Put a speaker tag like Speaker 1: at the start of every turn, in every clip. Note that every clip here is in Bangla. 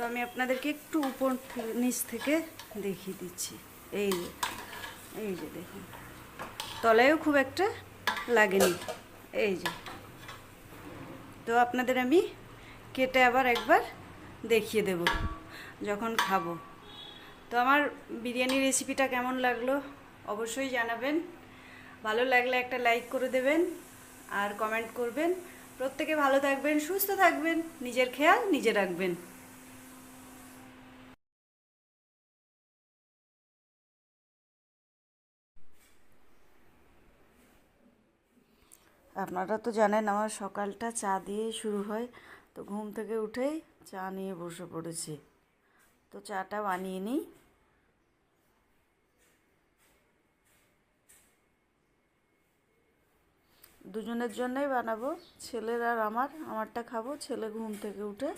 Speaker 1: তো আমি আপনাদেরকে একটু উপর নিচ থেকে দেখিয়ে দিচ্ছি। এই যে এই যে দেখুন। তলায়ও খুব একটা লাগেনি। এই যে। তো আপনাদের আমি কেটে আবার একবার দেখিয়ে দেব, যখন খাব। তো আমার বিরিয়ানি রেসিপিটা কেমন লাগল অবশ্যই জানাবেন। ভালো লাগলে একটা লাইক করে দেবেন আর কমেন্ট করবেন। প্রত্যেকে ভালো থাকবেন, সুস্থ থাকবেন, নিজের খেয়াল নিজে রাখবেন। আপনারা তো জানেন আমার সকালটা চা দিয়েই শুরু হয়। তো ঘুম থেকে উঠেই চা নিয়ে বসে পড়েছি। তো চাটা বানিয়ে নিই। দুজনের জন্যই বানাবো। ছেলের আর আমার, আমারটা খাব। ছেলে ঘুম থেকে উঠে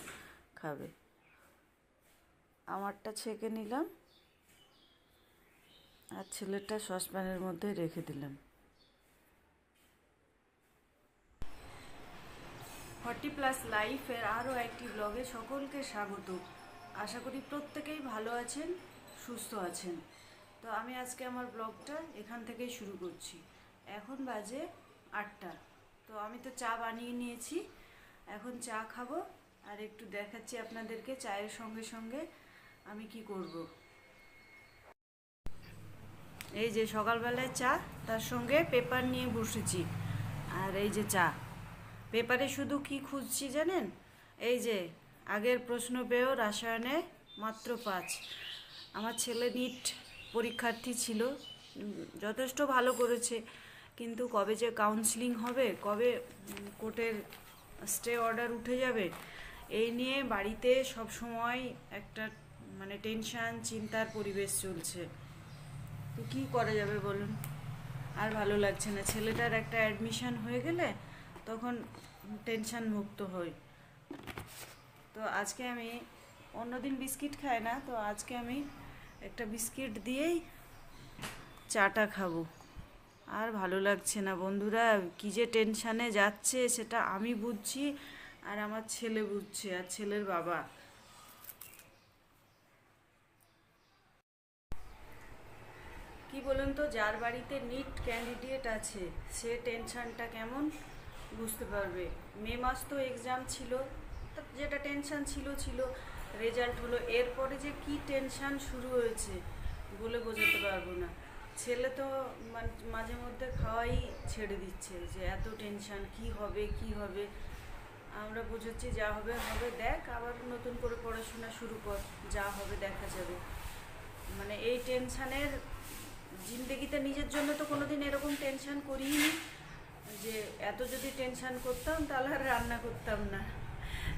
Speaker 1: খাবে। আমারটা ছেঁকে নিলাম। আর ছেলেরটা সসপ্যানের মধ্যে রেখে দিলাম। ফর্টি প্লাস লাইফের আরও একটি ব্লগে সকলকে স্বাগত। আশা করি প্রত্যেকেই ভালো আছেন, সুস্থ আছেন। তো আমি আজকে আমার ব্লগটা এখান থেকেই শুরু করছি। এখন বাজে আটটা। তো আমি তো চা বানিয়ে নিয়েছি, এখন চা খাব আর একটু দেখাচ্ছি আপনাদেরকে চায়ের সঙ্গে সঙ্গে আমি কি করব। এই যে সকালবেলায় চা, তার সঙ্গে পেপার নিয়ে বসেছি। আর এই যে চা। পেপারে শুধু কি খুঁজছি জানেন? এই যে, আগের প্রশ্ন পেয়েও রাসায়নে মাত্র পাঁচ। আমার ছেলে নিট পরীক্ষার্থী ছিল, যথেষ্ট ভালো করেছে, কিন্তু কবে যে কাউন্সিলিং হবে, কবে কোর্টের স্টে অর্ডার উঠে যাবে, এই নিয়ে বাড়িতে সব সময় একটা মানে টেনশান চিন্তার পরিবেশ চলছে। তো কী করা যাবে বলুন? আর ভালো লাগছে না। ছেলেটার একটা অ্যাডমিশান হয়ে গেলে তখন টেনশন মুক্ত হই। তো আজকে আমি অন্যদিন বিস্কিট খাই না, তো আজকে আমি একটা বিস্কিট দিয়েই চাটা খাব। আর ভালো লাগছে না বন্ধুরা, কি যে টেনশানে যাচ্ছে সেটা আমি বুঝছি আর আমার ছেলে বুঝছে আর ছেলের বাবা। কি বলুন তো, যার বাড়িতে নিট ক্যান্ডিডেট আছে, সে টেনশানটা কেমন? বুঝতে পারবে। মে মাস তো এক্সাম ছিল যেটা টেনশান ছিল ছিল। রেজাল্ট হলো। এরপরে যে কি টেনশান শুরু হয়েছে বলে বোঝাতে পারব না। ছেলে তো মাঝে মধ্যে খাওয়াই ছেড়ে দিচ্ছে যে এত টেনশান কি হবে কি হবে? আমরা বোঝাচ্ছি যা হবে হবে, দেখ, আবার নতুন করে পড়াশোনা শুরু কর, যা হবে, দেখা যাবে। মানে এই টেনশানের জিন্দগিতে নিজের জন্য তো কোনোদিন এরকম টেনশন করিনি। যে এত যদি টেনশান করতাম, তাহলে আর রান্না করতাম না।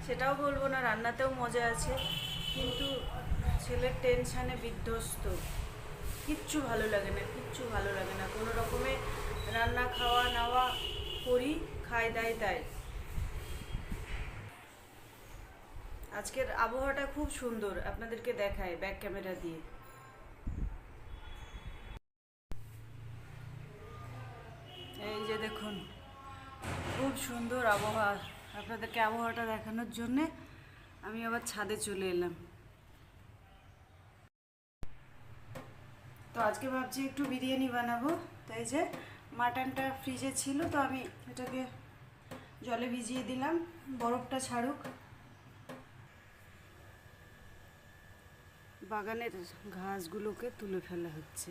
Speaker 1: সেটাও বলব না, রান্নাতেও মজা আছে। কিন্তু ছেলের টেনশানে বিধ্বস্ত। কিচ্ছু ভালো লাগে না, কিচ্ছু ভালো লাগে না। কোনো রকমে রান্না খাওয়া নাওয়া করি, খাই দাই তাই। আজকের আবহাওয়াটা খুব সুন্দর, আপনাদেরকে দেখায় ব্যাক ক্যামেরা দিয়ে। এই যে দেখুন, খুব সুন্দর আবহাওয়া। আপনাদেরকে আবহাওয়াটা দেখানোর জন্যে আমি আবার ছাদে চলে এলাম। তো আজকে ভাবছি একটু বিরিয়ানি বানাবো। তাই যে মাটনটা ফ্রিজে ছিল, তো আমি এটাকে জলে ভিজিয়ে দিলাম, বরফটা ছাড়ুক। বাগানের ঘাসগুলোকে তুলে ফেলা হচ্ছে।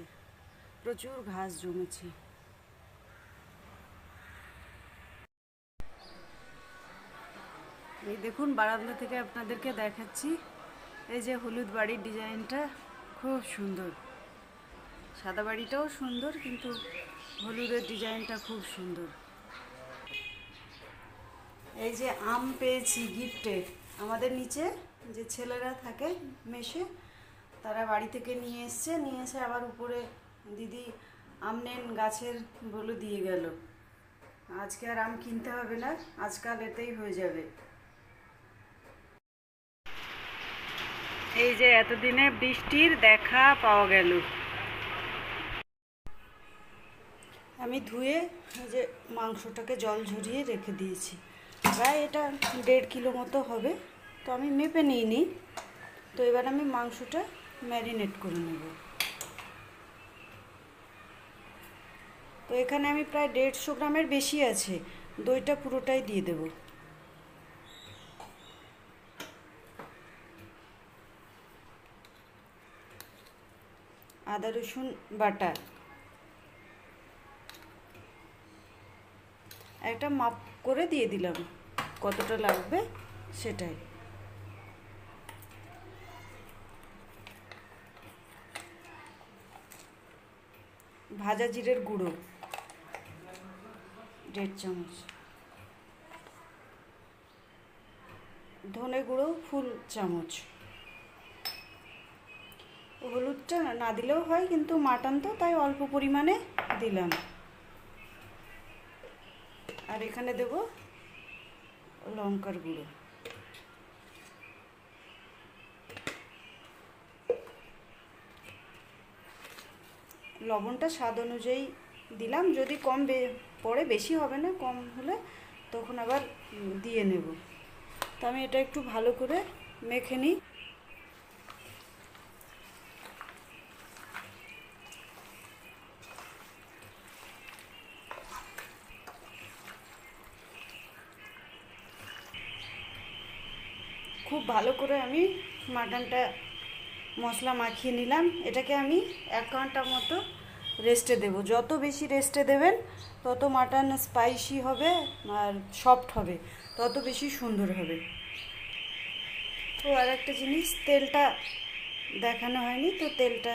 Speaker 1: প্রচুর ঘাস জমেছে। এই দেখুন, বারান্দা থেকে আপনাদেরকে দেখাচ্ছি। এই যে হলুদ বাড়ির ডিজাইনটা, খুব সুন্দর। সাদা বাড়িটাও সুন্দর, কিন্তু হলুদের ডিজাইনটা খুব সুন্দর। এই যে আম পেয়েছি গিফটে। আমাদের নিচে যে ছেলেরা থাকে মেশে তারা বাড়ি থেকে নিয়ে এসছে। নিয়ে এসে আবার উপরে দিদি আম নেন, গাছের বলে দিয়ে গেল। আজকে আর আম কিনতে হবে না, আজকাল এতেই হয়ে যাবে। এই যে এতদিনে বৃষ্টির দেখা পাওয়া গেল। আমি ধুয়ে এই যে মাংসটাকে জল ঝরিয়ে রেখে দিয়েছি। প্রায় এটা দেড় কিলো মতো হবে, তো আমি মেপে নিই নিইনি। তো এবার আমি মাংসটা ম্যারিনেট করে নেব। তো এখানে আমি প্রায় দেড়শো গ্রামের বেশি আছে, দইটা পুরোটাই দিয়ে দেব। আদা, রসুন বাটা একটা মাপ করে দিয়ে দিলাম, কতটা লাগবে সেটাই। ভাজা জিরের গুঁড়ো, দেড় চামচ। ধনে গুঁড়ো, ফুল চামচ। হলুদটা না দিলেও হয়, কিন্তু মাটন তো, তাই অল্প পরিমাণে দিলাম। আর এখানে দেব লঙ্কার গুঁড়ো। লবণটা স্বাদ অনুযায়ী দিলাম, যদি কম পরে বেশি হবে না, কম হলে তখন আবার দিয়ে নেব। তো আমি এটা একটু ভালো করে মেখে নিই খুব ভালো করে আমি মাটনটা মশলা মাখিয়ে নিলাম। এটাকে আমি এক ঘণ্টা মতো রেস্টে দেব। যত বেশি রেস্টে দেবেন, তত মাটন স্পাইসি হবে আর সফট হবে। তত বেশি সুন্দর হবে। তো আর একটা জিনিস, তেলটা দেখানো হয়নি, তো তেলটা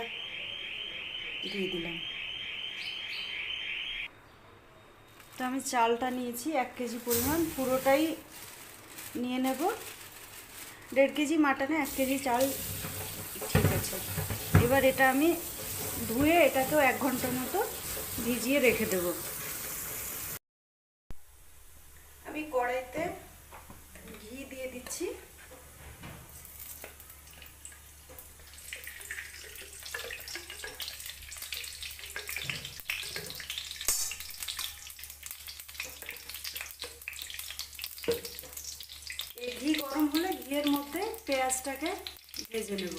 Speaker 1: দিয়ে দিলাম। তো আমি চালটা নিয়েছি এক কেজি পরিমাণ। পুরোটাই নিয়ে নেব। দেড় কেজি মাটনে এক কেজি চাল, ঠিক আছে। এবার এটা আমি ধুয়ে এটাকেও এক ঘণ্টার মতো ভিজিয়ে রেখে দেব আমি কড়াইতে ঘি দিয়ে দিচ্ছি এই ঘি গরম হলে ঘিয়ের মধ্যে পেঁয়াজটাকে ভেজে নেব।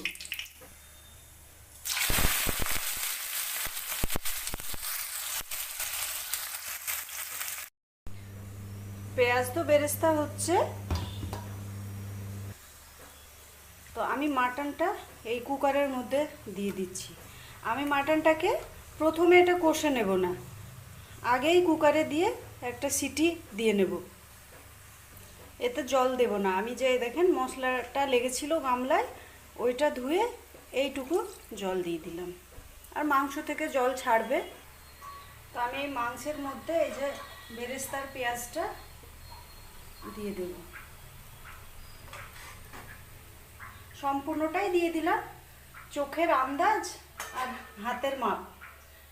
Speaker 1: পেঁয়াজ তো বেরেস্তা হচ্ছে। তো আমি মাটনটা এই কুকারের মধ্যে দিয়ে দিচ্ছি। আমি মাটনটাকে প্রথমে এটা কষে নেব না। আগেই কুকারে দিয়ে একটা সিটি দিয়ে নেব। এতে জল দেব না। আমি যে দেখেন মশলাটা লেগেছিল গামলায়, ওইটা ধুয়ে এইটুকু জল দিয়ে দিলাম। আর মাংস থেকে জল ছাড়বে। তো আমি এই মাংসের মধ্যে এই যে বেরেস্তার পেঁয়াজটা দিয়ে দেব। সম্পূর্ণটাই দিয়ে দিলাম। চোখের আন্দাজ আর হাতের মাপ।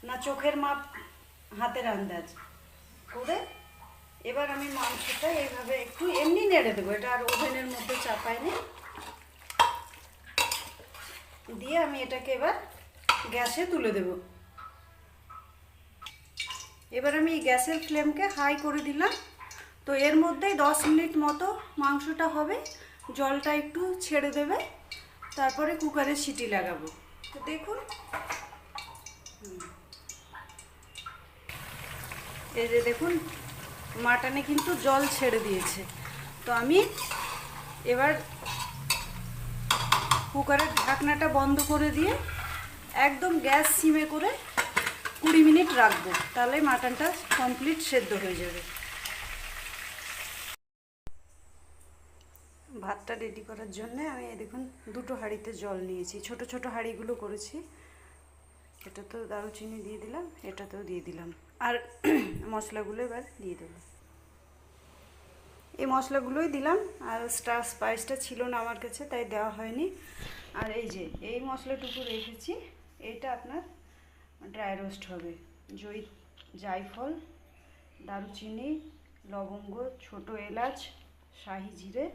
Speaker 1: না, চোখের মাপ, হাতের আন্দাজ। করে এবার আমি মাংসটা এইভাবে একটু এমনি নেড়ে দেবো। এটা আর ওভেনের মধ্যে চাপাইনি। দিয়ে আমি এটাকে এবার গ্যাসে তুলে দেব। এবার আমি গ্যাসের ফ্লেমকে হাই করে দিলাম। তো এর মধ্যেই দশ মিনিট মতো মাংসটা হবে। জলটা একটু ছেড়ে দেবে। তারপরে কুকারে সিটি লাগাবো। তো দেখুন। এই যে দেখুন মাটনে কিন্তু জল ছেড়ে দিয়েছে। তো আমি এবার কুকারের ঢাকনাটা বন্ধ করে দিয়ে একদম গ্যাস সিমে করে কুড়ি মিনিট রাখব। তাহলে মাটনটা কমপ্লিট সেদ্ধ হয়ে যাবে। ভাতটা রেডি করার জন্য আমি দেখুন দুটো হাঁড়িতে জল নিয়েছি। ছোট ছোট হাঁড়িগুলো করেছি। এটা তো দারুচিনি দিয়ে দিলাম, এটাতেও দিয়ে দিলাম। আর মশলাগুলো এবার দিয়ে দেবো। এই মশলাগুলোই দিলাম, আর স্টার স্পাইসটা ছিল না আমার কাছে, তাই দেওয়া হয়নি। আর এই যে, এই মশলাটুকু রেখেছি, এটা আপনার ড্রাই রোস্ট হবে। জই জায়ফল, দারুচিনি, লবঙ্গ, ছোট এলাচ, শাহি জিরে,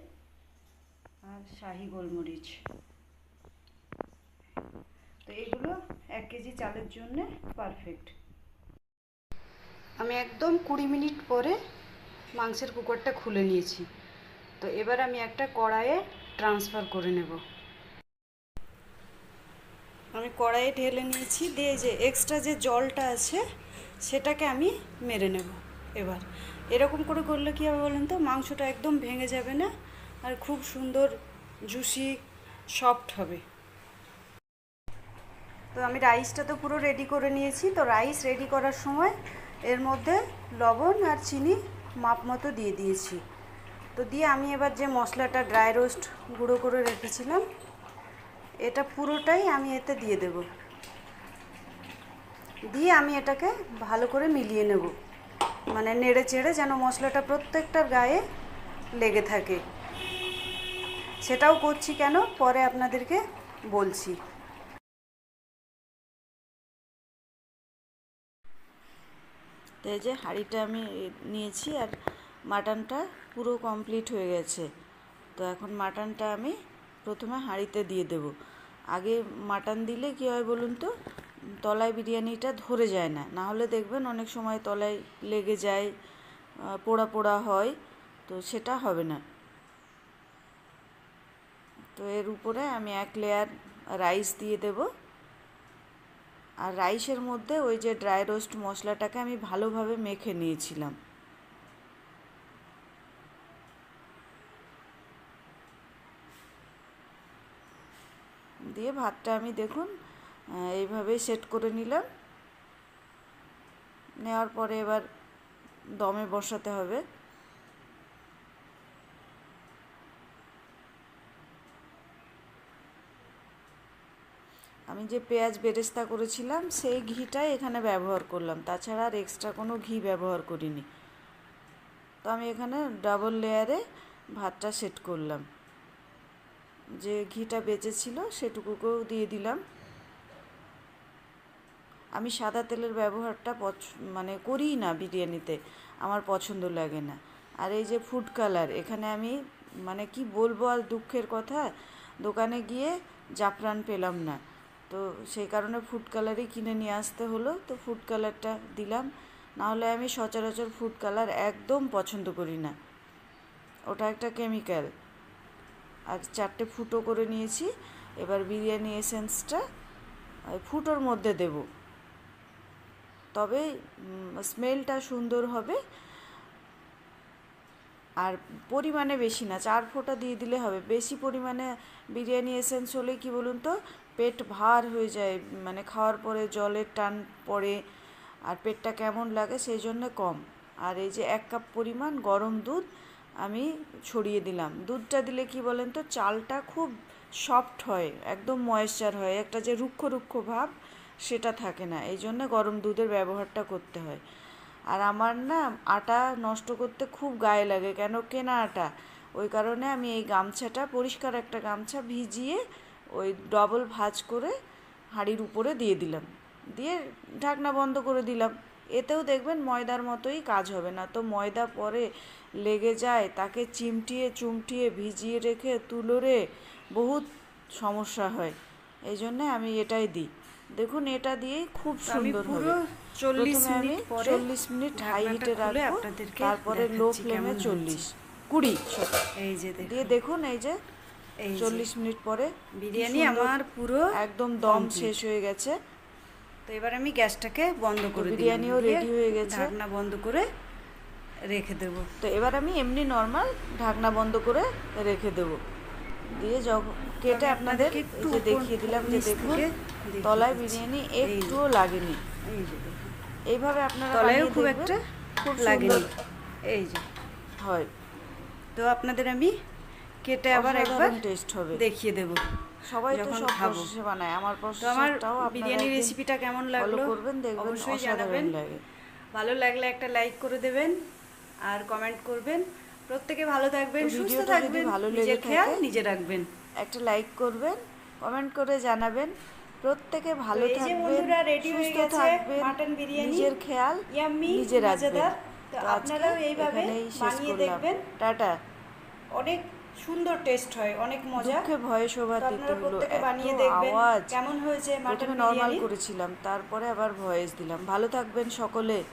Speaker 1: আর শাহি গোলমরিচ। তো এগুলো এক কেজি চালের জন্য পারফেক্ট আমি একদম কুড়ি মিনিট পরে মাংসের কুকারটা খুলে নিয়েছি। তো এবার আমি একটা কড়াইয়ে ট্রান্সফার করে নেব। আমি কড়াইয়ে ঢেলে নিয়েছি, দিয়ে যে এক্সট্রা যে জলটা আছে, সেটাকে আমি মেরে নেব এবার। এরকম করে করলে কী হবে বলুন তো? মাংসটা একদম ভেঙে যাবে না, আর খুব সুন্দর জুসি সফট হবে। তো আমি রাইসটা তো পুরো রেডি করে নিয়েছি। তো রাইস রেডি করার সময় এর মধ্যে লবণ আর চিনি মাপ মতো দিয়ে দিয়েছি। তো দিয়ে আমি এবার যে মশলাটা ড্রাই রোস্ট গুঁড়ো করে রেখেছিলাম, এটা পুরোটাই আমি এতে দিয়ে দেব। দিয়ে আমি এটাকে ভালো করে মিলিয়ে নেব। মানে নেড়ে চেড়ে যেন মশলাটা প্রত্যেকটার গায়ে লেগে থাকে। সেটাও করছি কেন? পরে আপনাদেরকে বলছি। তো এই যে হাঁড়িটা আমি নিয়েছি আর মাটনটা পুরো কমপ্লিট হয়ে গেছে। তো এখন মাটনটা আমি প্রথমে হাঁড়িতে দিয়ে দেব। আগে মাটন দিলে কী হয় বলুন তো, তলায় বিরিয়ানিটা ধরে যায় না। না হলে দেখবেন অনেক সময় তলায় লেগে যায় পোড়া পোড়া হয়, তো সেটা হবে না। তো এর উপরে আমি এক লেয়ার রাইস দিয়ে দেব। আর রাইসের মধ্যে ওই যে ড্রাই রোস্ট মশলাটাকে আমি ভালোভাবে মেখে নিয়েছিলাম। দিয়ে ভাতটা আমি দেখুন এইভাবে সেট করে নিলাম। নেওয়ার পরে এবার দমে বসাতে হবে। আমি যে পেঁয়াজ বেরেস্তা করেছিলাম, সেই ঘিটাই এখানে ব্যবহার করলাম। তাছাড়া আর এক্সট্রা কোনো ঘি ব্যবহার করিনি। তো আমি এখানে ডাবল লেয়ারে ভাতটা সেট করলাম। যে ঘিটা বেঁচেছিল সেটুকুকেও দিয়ে দিলাম। আমি সাদা তেলের ব্যবহারটা পছ মানে করিই না বিরিয়ানিতে, আমার পছন্দ লাগে না। আর এই যে ফুড কালার এখানে আমি মানে কি বলব আর দুঃখের কথা, দোকানে গিয়ে জাফরান পেলাম না। তো সেই কারণে ফুড কালারই কিনে নিয়ে আসতে হলো। তো ফুড কালারটা দিলাম। নাহলে আমি সচরাচর ফুড কালার একদম পছন্দ করি না। ওটা একটা কেমিক্যাল আর চারটে ফুটো করে নিয়েছি। এবার বিরিয়ানি এসেন্সটা ওই ফুটোর মধ্যে দেব। তবে স্মেলটা সুন্দর হবে। আর পরিমাণে বেশি না, চার ফোঁটা দিয়ে দিলে হবে। বেশি পরিমাণে বিরিয়ানি এসেন্স হলে কি বলুন তো পেট ভার হয়ে যায় মানে খাওয়ার পরে জলের টান পড়ে আর পেটটা কেমন লাগে সেই জন্য কম। আর এই যে এক কাপ পরিমাণ গরম দুধ আমি ছড়িয়ে দিলাম। দুধটা দিলে কি বলেন তো, চালটা খুব সফট হয়, একদম ময়েশ্চার হয়, একটা যে রুক্ষ রুক্ষ ভাব সেটা থাকে না। এই জন্য গরম দুধের ব্যবহারটা করতে হয়। আর আমার না আটা নষ্ট করতে খুব গায়ে লাগে, কেন কেনা আটা? ওই কারণে আমি এই গামছাটা, পরিষ্কার একটা গামছা ভিজিয়ে ওই ডবল ভাঁজ করে হাঁড়ির উপরে দিয়ে দিলাম। দিয়ে ঢাকনা বন্ধ করে দিলাম। এতেও দেখবেন ময়দার মতোই কাজ হবে না। তো ময়দা পরে লেগে যায় তাকে চিমটিয়ে চুমটিয়ে ভিজিয়ে রেখে তুলোরে বহুত সমস্যা হয়। এই জন্যে আমি এটাই দিই। দেখুন এটা দিয়েই খুব সুন্দর হবে।
Speaker 2: চল্লিশ
Speaker 1: আমি
Speaker 2: মিনিট
Speaker 1: চল্লিশ মিনিট হাই হিটে রাখব। তারপরে লো ফ্লেমে চল্লিশ। কুড়ি
Speaker 2: এই যে
Speaker 1: দিয়ে দেখুন এই যে। চল্লিশ মিনিট পরে
Speaker 2: বিরিয়ানি আমার পুরো
Speaker 1: একদম দম শেষ হয়ে গেছে।
Speaker 2: তো এবার আমি গ্যাসটাকে বন্ধ করে
Speaker 1: বিরিয়ানিও রেডি হয়ে গেছে।
Speaker 2: ঢাকনা বন্ধ করে রেখে দেবো।
Speaker 1: তো এবার আমি এমনি নর্মাল ঢাকনা বন্ধ করে রেখে দেবো। দিয়ে যখন কেটে আপনাদের
Speaker 2: একটু
Speaker 1: যে দেখিয়ে দিলাম যে দেখুন তলায় বিরিয়ানি একটুও লাগেনি। এইভাবে আপনারা
Speaker 2: তলায়ও খুব একটা
Speaker 1: খুব
Speaker 2: লাগেনি। এই যে।
Speaker 1: হয়।
Speaker 2: তো আপনাদের আমি কেটে আবার একবার
Speaker 1: টেস্ট হবে।
Speaker 2: দেখিয়ে দেবো।
Speaker 1: সবাই তো সব। প্রসেসে বানায়। আমার
Speaker 2: তো আমার বিরিয়ানি রেসিপিটা কেমন লাগল?
Speaker 1: করবেন দেখবেন
Speaker 2: অবশ্যই জানাবেন। ভালো লাগলে একটা লাইক করে দেবেন আর কমেন্ট করবেন। প্রত্যেকে ভালো থাকবেন সুস্থ থাকবেন
Speaker 1: ভালো লেগে
Speaker 2: নিজের খেয়াল নিজে রাখবেন।
Speaker 1: একটা লাইক করবেন কমেন্ট করে জানাবেন। প্রত্যেকে ভালো
Speaker 2: তো এই যে
Speaker 1: থাকবেন
Speaker 2: হয়ে
Speaker 1: সুস্থ
Speaker 2: গেছে
Speaker 1: থাকবেন
Speaker 2: মাটন বিরিয়ানি।
Speaker 1: নিজের খেয়াল
Speaker 2: ইয়াম্মি
Speaker 1: নিজে রাখবেন।
Speaker 2: তো আপনারাও এইভাবে বানিয়ে দেখবেন।
Speaker 1: টাটা।
Speaker 2: অনেক সুন্দর টেস্ট হয় অনেক মজা।
Speaker 1: দুঃখে ভয়ে শোভা প্রত্যেককে
Speaker 2: বানিয়ে দেখবেন কেমন হয়েছে মাটন
Speaker 1: বিরিয়ানি। নরমাল করেছিলাম তারপরে আবার ভয়েস দিলাম। ভালো থাকবেন সকলে।